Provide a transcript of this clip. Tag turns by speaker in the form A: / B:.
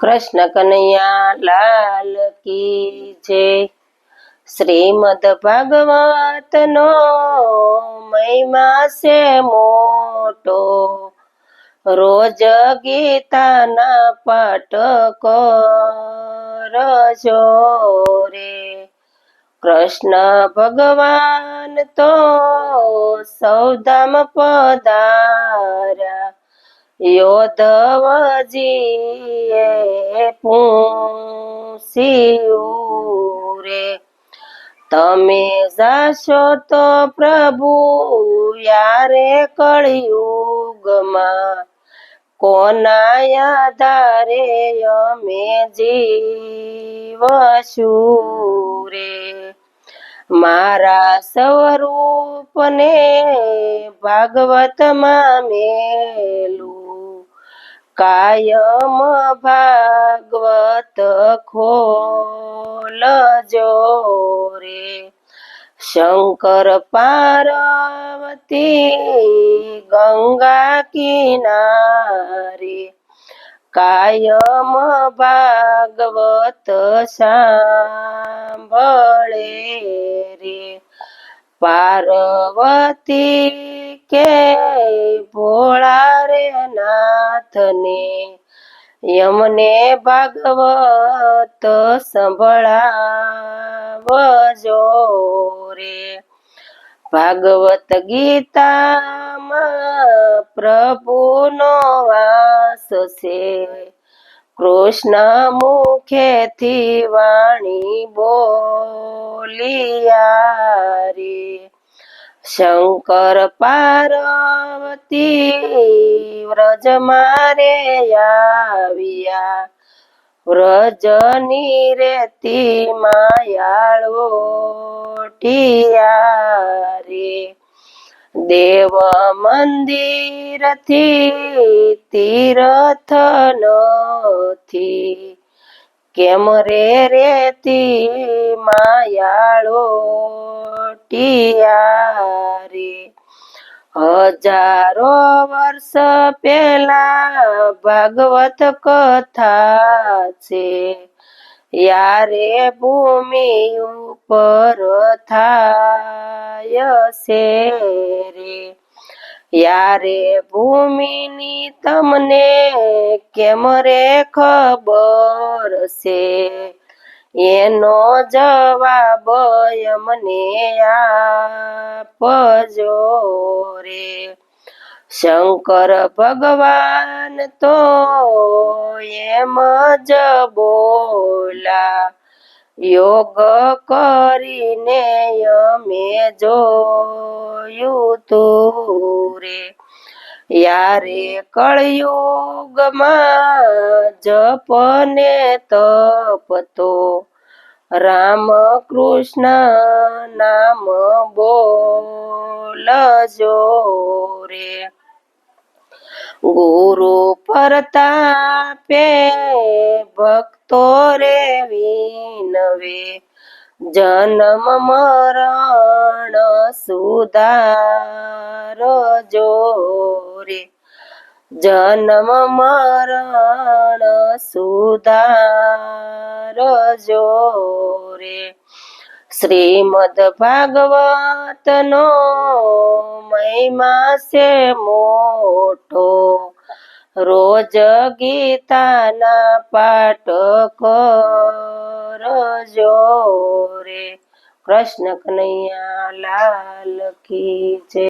A: કૃષ્ણ કનૈયા લાલ કી જય. શ્રીમદ ભાગવત નો મહિમા છે મોટો. રોજ ગીતાના પાઠ કરજો રે. કૃષ્ણ ભગવાન તો સૌધામ પધાર્યા. યોધવજીએ પૂછ્યું રે, તમે જાશો તો પ્રભુ યારે કળિયુગમાં? કોના આધારે અમે જીવશું રે? મારા સ્વરૂપને ભાગવતમાં મેલું કાયમ ભાગવત ખોલજો રે. શંકર પાર્વતી ગંગા કિનારે કાયમ ભાગવત સાંભળે રે. પાર્વતી કે ભોળા નાથને યમને ભાગવત સંભળાવજો રે. ભાગવત ગીતામાં પ્રભુનો વાસ છે. કૃષ્ણ મુખેથી વાણી બોલિયા રે શંકર પાર્વતી વ્રજ મારે આવ્યા. વ્રજની રેતી માયાળો ટિયા રે. દેવ મંદિરથી તીરથ નથી. કેમ રે રેતી માયાળો ટિયા હજારો વર્ષ પેલા ભાગવત કથા છે. યારે ભૂમિ ઉપર થાય છે રે. યારે ભૂમિની તમને કેમ રે ખબર છે? એનો જવાબ મને આપજો રે. શંકર ભગવાન તો એમ જ બોલા, યોગ કરીને અમે જોયું તું રે. યારે કળયુગમાં જપને તપતો. રામ કૃષ્ણ નામ બોલજો રે. ગુરુ પરતાપે ભક્તો રે વિનવે. જન્મ મરણ સુધારજો રે જન્મ મરણ સુધારજો રે શ્રીમદ ભાગવત નો મહિમા છે મોટો. રોજ ગીતાના પાઠ કરજો રે કૃષ્ણ કનૈયા લાલ કી જય.